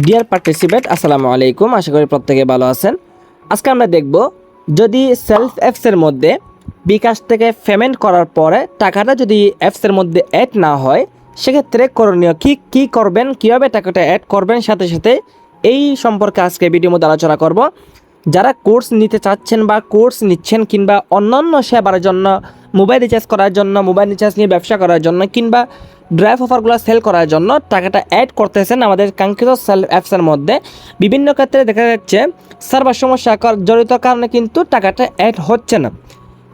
Deer participate আসসালামু আলাইকুম। আশা করি প্রত্যেকে ভালো আছেন। আজকে আমরা দেখব, যদি সেলফ অ্যাপসের মধ্যে বিকাশ থেকে পেমেন্ট করার পরে টাকাটা যদি অ্যাপসের মধ্যে অ্যাড না হয়, সেক্ষেত্রে করণীয় কী কী করবেন, কীভাবে টাকাটা অ্যাড করবেন, সাথে সাথে এই সম্পর্কে আজকে ভিডিওর মধ্যে আলোচনা করব। যারা কোর্স নিতে চাচ্ছেন বা কোর্স নিচ্ছেন কিংবা অন্যান্য সেবার জন্য মোবাইল রিচার্জ করার জন্য মোবাইল রিচার্জ নিয়ে ব্যবসা করার জন্য কিংবা ড্রাইভ অফারগুলো সেল করার জন্য টাকাটা অ্যাড করতেছেন আমাদের কাঙ্ক্ষিত সেল অ্যাপসের মধ্যে। বিভিন্ন ক্ষেত্রে দেখা যাচ্ছে সার্ভার সমস্যা জড়িত কারণে কিন্তু টাকাটা অ্যাড হচ্ছে না।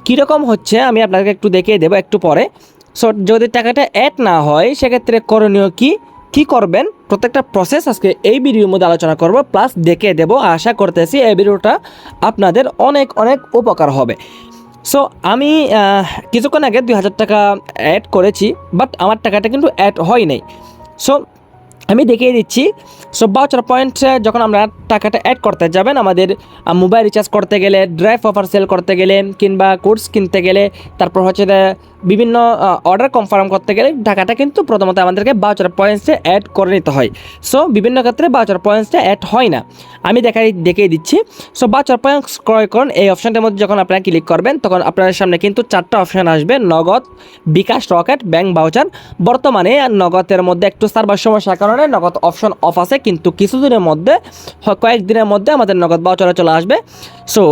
কীরকম হচ্ছে আমি আপনাকে একটু দেখিয়ে দেবো একটু পরে। সো যদি টাকাটা অ্যাড না হয়, সেক্ষেত্রে করণীয় কি? কি করবেন? প্রত্যেকটা প্রসেস আজকে এই ভিডিওর মধ্যে আলোচনা করব প্লাস দেখে দেবো, আশা করতেছি এই ভিডিওটা আপনাদের অনেক অনেক উপকার হবে। সো আমি কিছুক্ষণ আগে দুই হাজার টাকা অ্যাড করেছি বাট আমার টাকাটা কিন্তু অ্যাড হয় নাই। সো আমি দেখিয়ে দিচ্ছি। সো বাউচার পয়েন্ট যখন আমরা টাকাটা অ্যাড করতে যাবেন, আমাদের মোবাইল রিচার্জ করতে গেলে ড্রাইভ অফার সেল করতে গেলে, কিংবা কোর্স কিনতে গেলে, তারপর হচ্ছে বিভিন্ন অর্ডার কনফার্ম করতে গেলে টাকাটা কিন্তু প্রথমত আমাদেরকে বাউচার পয়েন্টসে অ্যাড করে নিতে হয়। সো বিভিন্ন ক্ষেত্রে বাউচার পয়েন্টসটা অ্যাড হয় না। আমি দেখাই, দেখিয়ে দিচ্ছি। সো বাউচার পয়েন্টস ক্রয় করুন। এই অপশানটার মধ্যে যখন আপনারা ক্লিক করবেন, তখন আপনার সামনে কিন্তু চারটা অপশান আসবে। নগদ, বিকাশ, রকেট ব্যাংক বাউচার বর্তমানে নগদের মধ্যে একটু সার্ভার সমস্যার কারণে নগদ অপশন অফ আছে, কিন্তু কিছুদিনের মধ্যে কয়েকদিনের মধ্যে আমাদের নগদ বাউচারে চলে আসবে। সো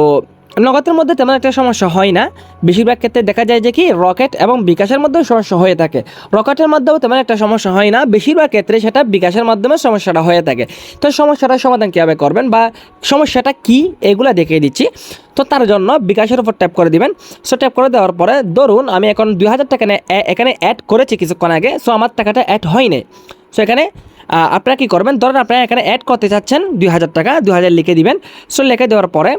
নগদের মধ্যে তেমন একটা সমস্যা হয় না। বেশিরভাগ ক্ষেত্রে দেখা যায় যে কি, রকেট এবং বিকাশের মধ্যেও সমস্যা হয়ে থাকে। রকেটের মাধ্যমেও তেমন একটা সমস্যা হয় না। বেশিরভাগ ক্ষেত্রে সেটা বিকাশের মাধ্যমে সমস্যাটা হয়ে থাকে। তো সমস্যাটার সমাধান কীভাবে করবেন বা সমস্যাটা কি, এগুলো দেখিয়ে দিচ্ছি। তো তার জন্য বিকাশের উপর ট্যাপ করে দিবেন। সো ট্যাপ করে দেওয়ার পরে ধরুন আমি এখন দুই হাজার টাকা এখানে অ্যাড করেছি কিছুক্ষণ আগে। সো আমার টাকাটা অ্যাড হয়নি। সো এখানে আপনারা কী করবেন? ধরুন আপনারা এখানে অ্যাড করতে চাচ্ছেন দুই হাজার টাকা, দুই হাজার লিখে দিবেন। সো লিখে দেওয়ার পরে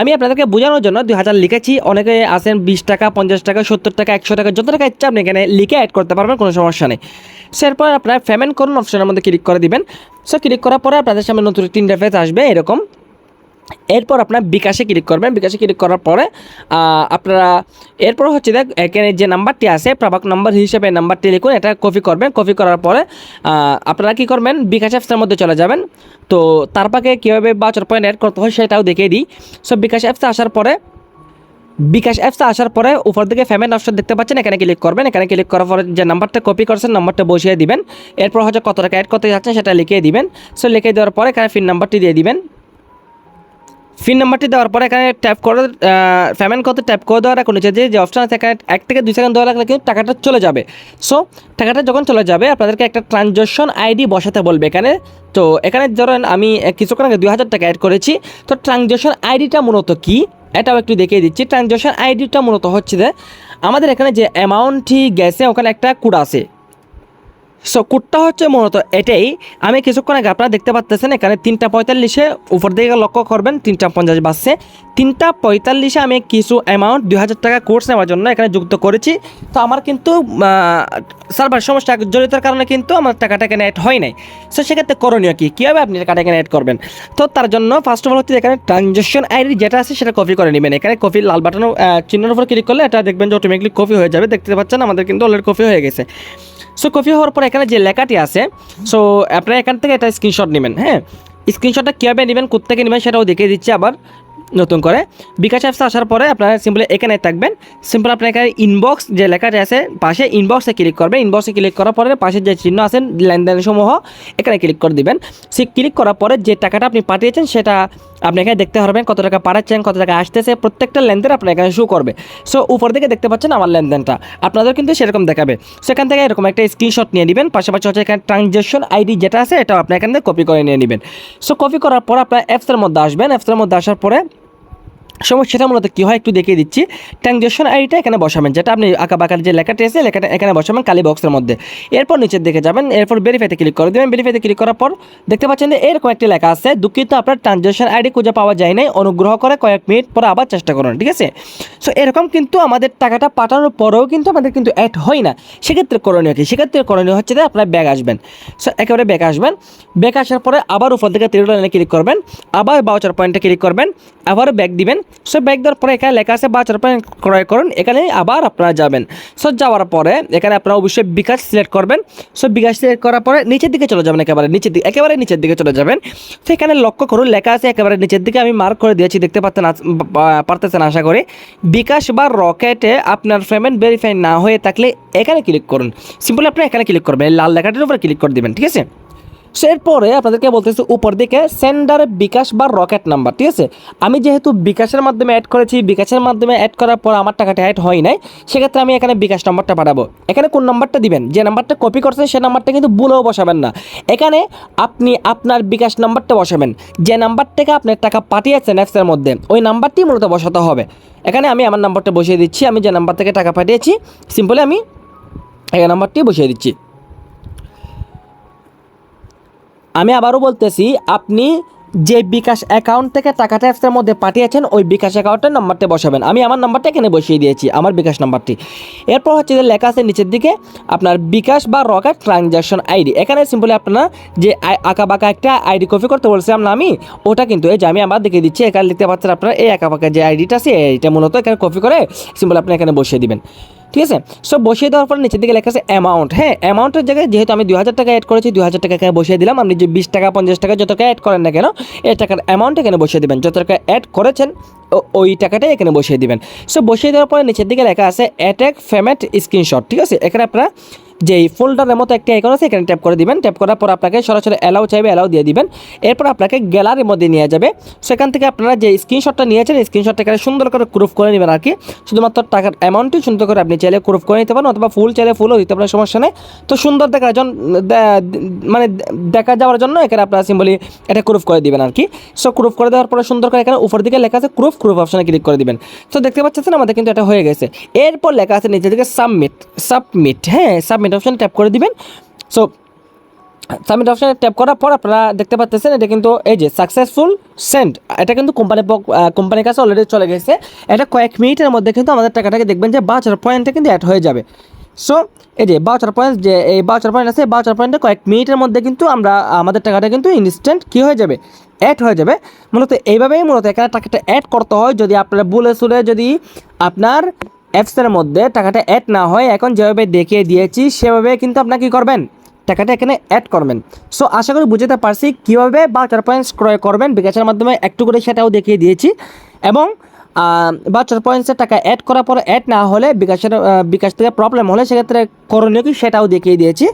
আমি আপনাদেরকে বোঝানোর জন্য দুই হাজার লিখেছি। অনেকে আছেন বিশ টাকা, পঞ্চাশ টাকা, সত্তর টাকা, একশো টাকা, যত টাকা ইচ্ছা আপনি এখানে লিখে অ্যাড করতে পারবেন, কোনো সমস্যা নেই। সেরপর আপনারা পেমেন্ট করুন অপশনের মধ্যে ক্লিক করে দিবেন। সো ক্লিক করার পরে আপনাদের সামনে নতুন তিনটা ফেজ আসবে, এরকম। এরপর আপনার বিকাশে ক্লিক করবেন। বিকাশে ক্লিক করার পরে আপনারা এরপর হচ্ছে দেখ, এখানে যে নাম্বারটি আছে প্রাপক নাম্বার হিসেবে নাম্বারটি লিখুন, এটা কপি করবেন। কপি করার পরে আপনারা কি করবেন? বিকাশ অ্যাপসের মধ্যে চলে যাবেন। তো তার পাকে কীভাবে বাচার পয়েন্ট অ্যাড করতে হয় সেটাও দেখিয়ে দিই। সো বিকাশ অ্যাপসে আসার পরে, বিকাশ অ্যাপসে আসার পরে উপর দিকে পেমেন্ট অপশন দেখতে পাচ্ছেন, এখানে ক্লিক করবেন। এখানে ক্লিক করার পরে যে নাম্বারটা কপি করছেন, নাম্বারটা বসিয়ে দিবেন। এরপর হচ্ছে কত টাকা অ্যাড করতে যাচ্ছেন, সেটা লিখিয়ে দিবেন। সো লিখে দেওয়ার পরে এখানে ফিন নাম্বারটি দিয়ে দিবেন। ফিন নাম্বারটি দেওয়ার পরে এখানে ট্যাপ করে পেমেন্ট করতে ট্যাপ করে দেওয়ার এখন নিচে যে যে অপশন আছে, এখানে এক থেকে দুই সেকেন্ড দেওয়া লাগলে কিন্তু টাকাটা চলে যাবে। সো টাকাটা যখন চলে যাবে, আপনাদেরকে একটা ট্রানজ্যাকশন আইডি বসাতে বলবে এখানে। তো এখানে ধরেন আমি কিছুক্ষণ আগে দুই হাজার টাকা অ্যাড করেছি। তো ট্রানজ্যাকশন আইডিটা মূলত কী? এটাও একটু দেখিয়ে দিচ্ছি। ট্রানজ্যাকশন আইডিটা মূলত হচ্ছে যে, আমাদের এখানে যে অ্যামাউন্টটি গেছে, ওখানে একটা কোড আছে। সো কোডটা হচ্ছে মূলত এটাই। আমি কিছুক্ষণ আগে আপনারা দেখতে পাচ্তেছেন এখানে তিনটা পঁয়তাল্লিশে উপর দিকে লক্ষ্য করবেন, তিনটা পঞ্চাশ বাজছে তিনটা পঁয়তাল্লিশে আমি কিছু অ্যামাউন্ট দুই হাজার টাকা কোর্স নেওয়ার জন্য এখানে যুক্ত করেছি। তো আমার কিন্তু সার্ভার সমস্যা জড়িতার কারণে কিন্তু আমার টাকাটা এখানে অ্যাড হয় নাই। সো সেক্ষেত্রে করণীয় কী? কীভাবে আপনি টাকাটা এখানে অ্যাড করবেন? তো তার জন্য ফার্স্ট অফ অল হচ্ছে এখানে ট্রানজ্যাকশন আইডি যেটা আছে সেটা কপি করে নেবেন। এখানে কপি লাল বাটন চিহ্নের উপর ক্লিক করলে এটা দেখবেন যে অটোমেটিকলি কপি হয়ে যাবে। দেখতে পাচ্ছেন আমাদের কিন্তু অলরেডি কপি হয়ে গেছে। সো কপি হওয়ার পর এখানে যে লেখাটি আছে সো আপনারা এখান থেকে একটা স্ক্রিনশট নেবেন হ্যাঁ? স্ক্রিনশটটা কীভাবে নেবেন কোথেকে নেবেন সেটাও দেখিয়ে দিচ্ছি আবার নতুন করে। বিকাশ অ্যাপসে আসার পরে আপনারা সিম্পলি এখানে থাকবেন সিম্পল আপনার এখানে ইনবক্স যে লেখাটি আছে, পাশে ইনবক্সে ক্লিক করবেন। ইনবক্সে ক্লিক করার পরে পাশে যে চিহ্ন আছে লেনদেন সমূহ এখানে ক্লিক করে দিবেন। সে ক্লিক করার পরে যে টাকাটা আপনি পাঠিয়েছেন, সেটা আপনি এখানে দেখতে পারবেন কত টাকা পাঠাচ্ছেন কত টাকা আসতেছে, প্রত্যেকটা লেনদেন আপনার এখানে শো করবে। সো উপর দিকে দেখতে পাচ্ছেন আমার লেনদেনটা। আপনাদের কিন্তু সেরকম দেখাবে। সেখান থেকে এরকম একটা স্ক্রিনশট নিয়ে নেবেন, পাশাপাশি হচ্ছে এখানে ট্রানজ্যাকশন আইডি যেটা আছে এটা আপনি এখান থেকে কপি করে নিয়ে নেবেন। সো কপি করার পর আপনার অ্যাপসের মধ্যে আসবেন অ্যাপসের মধ্যে আসার পরে সমস্যাটা মূলত কী হয় একটু দেখিয়ে দিচ্ছি। ট্রানজ্যাকশন আইডিটা এখানে বসাবেন, যেটা আপনি আঁকা বাঁকার যে লেখাটি আছে, লেখাটা এখানে বসাবেন কালি বক্সের মধ্যে। এরপর নিচের দিকে যাবেন, এরপর ভেরিফাইতে ক্লিক করে দেবেন। ভেরিফাইতে ক্লিক করার পর দেখতে পাচ্ছেন যে এরকম একটি লেখা আছে। দুঃখিত, আপনার ট্রানজেকশন আইডি খুঁজে পাওয়া যায় নাই। অনুগ্রহ করে কয়েক মিনিট পরে আবার চেষ্টা করুন, ঠিক আছে? সো এরকম কিন্তু আমাদের টাকাটা পাঠানোর পরেও কিন্তু আমাদের কিন্তু অ্যাড হয় না। সেক্ষেত্রে করণীয় কি? সেক্ষেত্রে করণীয় হচ্ছে যে আপনার ব্যাগ আসবেন। সো একেবারে ব্যাগ আসবেন। ব্যাগ আসার পরে আবার উপর থেকে তিরিটা লাইনে ক্লিক করবেন। আবার বাউচার পয়েন্টে ক্লিক করবেন। আবার ব্যাগ দিবেন। সো ব্যাগ দেওয়ার পরে এখানে লেখা আছে বাচার পয়েন্ট ক্রয় করুন। এখানে আবার আপনারা যাবেন। সো যাওয়ার পরে এখানে আপনারা অবশ্যই বিকাশ সিলেক্ট করবেন। সো বিকাশ সিলেক্ট করার পরে নিচের দিকে চলে যাবেন, একেবারে নিচের দিকে, একেবারে নিচের দিকে চলে যাবেন। তো এখানে লক্ষ্য করুন, লেখা আছে একেবারে নিচের দিকে, আমি মার্ক করে দিয়েছি, দেখতে পাচ্ছেন পারতেছেন আশা করি। বিকাশ বা রকেটে আপনার পেমেন্ট ভেরিফাই না হয়ে থাকলে এখানে ক্লিক করুন। সিম্পলি আপনি এখানে ক্লিক করবেন লাল লেখাটির উপরে ক্লিক করে দিবেন, ঠিক আছে? সো এরপরে আপনাদেরকে বলতেছি উপর দিকে সেন্ডার বিকাশ বা রকেট নাম্বার ঠিক আছে? আমি যেহেতু বিকাশের মাধ্যমে অ্যাড করেছি, বিকাশের মাধ্যমে অ্যাড করার পর আমার টাকাটা অ্যাড হয় নাই, সেক্ষেত্রে আমি এখানে বিকাশ নাম্বারটা পাঠাবো। এখানে কোন নাম্বারটা দিবেন? যে নাম্বারটা কপি করছেন, সে নাম্বারটা কিন্তু ভুলেও বসাবেন না। এখানে আপনি আপনার বিকাশ নাম্বারটা বসাবেন। যে নাম্বার থেকে আপনার টাকা পাঠিয়েছেন অ্যাপসের মধ্যে, ওই নাম্বারটি মূলত বসাতে হবে। এখানে আমি আমার নাম্বারটা বসিয়ে দিচ্ছি, আমি যে নাম্বার থেকে টাকা পাঠিয়েছি সিম্পলি আমি এই নাম্বারটি বসিয়ে দিচ্ছি। আমি আবারও বলতেছি, আপনি যে বিকাশ অ্যাকাউন্ট থেকে টাকাটা অ্যাপসের মধ্যে পাঠিয়েছেন, ওই বিকাশ অ্যাকাউন্টের নাম্বারটা বসাবেন। আমি আমার নাম্বারটা এখানে বসিয়ে দিয়েছি, আমার বিকাশ নাম্বারটি এরপর হচ্ছে যে লেখা আছে নিচের দিকে, আপনার বিকাশ বা রকেট ট্রানজ্যাকশন আইডি এখানে সিম্পলি আপনারা যে আঁকা বাঁকা একটা আইডি কপি করতে বলছিলাম না আমি, ওটা কিন্তু এই যে আমি আবার দেখিয়ে দিচ্ছি, এখানে লিখতে পাচ্ছেন আপনারা এই আঁকা বাঁকা যে আইডিটা আছে এই আইডিটা মূলত এখানে কপি করে সিম্পলি আপনি এখানে বসিয়ে দিবেন। ঠিক আছে? সো বসিয়ে দেওয়ার পর নিচের দিকে লেখা আছে অ্যামাউন্ট হ্যাঁ অ্যামাউন্টের জায়গায় যেহেতু আমি দু হাজার টাকা অ্যাড করেছি দু হাজার টাকা বসিয়ে দিলাম। আপনি যে বিশ টাকা, পঞ্চাশ টাকা যত টাকা অ্যাড করেন না কেন, এই টাকার অ্যামাউন্ট এখানে বসিয়ে দেবেন। যত টাকা অ্যাড করেছেন ওই টাকাটাই এখানে বসিয়ে দিবেন। সো বসিয়ে দেওয়ার পরে নিচের দিকে লেখা আছে অ্যাটাক ফেমেট স্ক্রিনশট ঠিক আছে? এখানে আপনারা যে ফোল্ডারের মতো একটা আইকন আছে, এখানে ট্যাপ করে দিবেন। ট্যাপ করার পর আপনাকে সরাসরি অ্যালাউ চাইবে অ্যালাউ দিয়ে দিবেন। এরপর আপনাকে গ্যালারির মধ্যে নিয়ে যাবে। সেখান থেকে আপনারা যে স্ক্রিনশটটা নিয়েছেন স্ক্রিনশটটা এখানে সুন্দর করে ক্রুফ করে নেবেন আর কি শুধুমাত্র টাকার অ্যামাউন্টই সুন্দর করে আপনি চাইলে ক্রুফ করে নিতে পারেন, অথবা ফুল চাইলে ফুলও দিতে পারেন, সমস্যা নেই। তো সুন্দর দেখার জন্য মানে দেখা যাওয়ার জন্য এখানে আপনারা সিম্বলি এটা ক্রুফ করে দিবেন আর কি সো প্রুফ করে দেওয়ার পরে সুন্দর করে এখানে উপর দিকে লেখা আছে ক্রুফ প্রুফ অপশনে ক্লিক করে দিবেন। তো দেখতে পাচ্ছেন আমাদের কিন্তু এটা হয়ে গেছে। এরপর লেখা আছে নিচে দিকে সাবমিট সাবমিট হ্যাঁ সাবমিট অপশনে ট্যাপ করে দিবেন। সো সাবমিট অপশানে ট্যাপ করার পর আপনারা দেখতে পাচ্ছেন এটা কিন্তু এই যে সাকসেসফুল সেন্ড এটা কিন্তু কোম্পানি কোম্পানির কাছে অলরেডি চলে গেছে। এটা কয়েক মিনিটের মধ্যে কিন্তু আমাদের টাকাটাকে দেখবেন যে বাউচার পয়েন্টে কিন্তু অ্যাড হয়ে যাবে। সো এই যে বাউচার পয়েন্ট যে এই বাউচার পয়েন্ট আছে বাউচার পয়েন্টে কয়েক মিনিটের মধ্যে কিন্তু আমরা, আমাদের টাকাটা কিন্তু ইনস্ট্যান্ট কী হয়ে যাবে? অ্যাড হয়ে যাবে। মূলত এইভাবেই মূলত এখানে টাকাটা অ্যাড করতে হয়। যদি আপনারা বলে সুলে যদি আপনার অ্যাপসের মধ্যে টাকাটা অ্যাড না হয় এখন যেভাবে দেখিয়ে দিয়েছি, সেভাবে কিন্তু আপনার কী করবেন? টাকাটা এখানে অ্যাড করবেন। সো আশা করি বুঝতে পারছি কীভাবে বাউচার পয়েন্টস ক্রয় করবেন। বিকাশের মাধ্যমে একটু করে সেটাও দেখিয়ে দিয়েছি। এবং বাচ্চার পয়েন্টসের টাকা অ্যাড করার পর অ্যাড না হলে বিকাশের বিকাশ থেকে প্রবলেম হলে সেক্ষেত্রে করণীয় কি সেটাও দেখিয়ে দিয়েছি।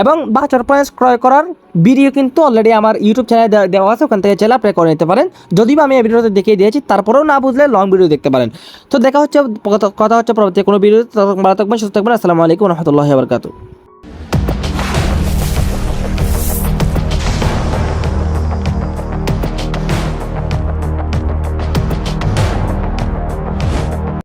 এবং বাউচার প্রাইস ক্রয় করার ভিডিও কিন্তু অলরেডি আমার ইউটিউব চ্যানেলে দেওয়া আছে, ওখান থেকে চ্যানেল প্লে করে নিতে পারেন। যদি আমি এই ভিডিওতে দেখিয়ে দিয়েছি, তারপরেও না বুঝলে লং ভিডিও দেখতে পারেন। তো দেখা হচ্ছে, কথা- হচ্ছে পরবর্তী কোনো ভিডিও ভালো থাকবেন, সুস্থ থাকবেন, আসসালামু আলাইকুম রহমতুল্লাহ বরকাতু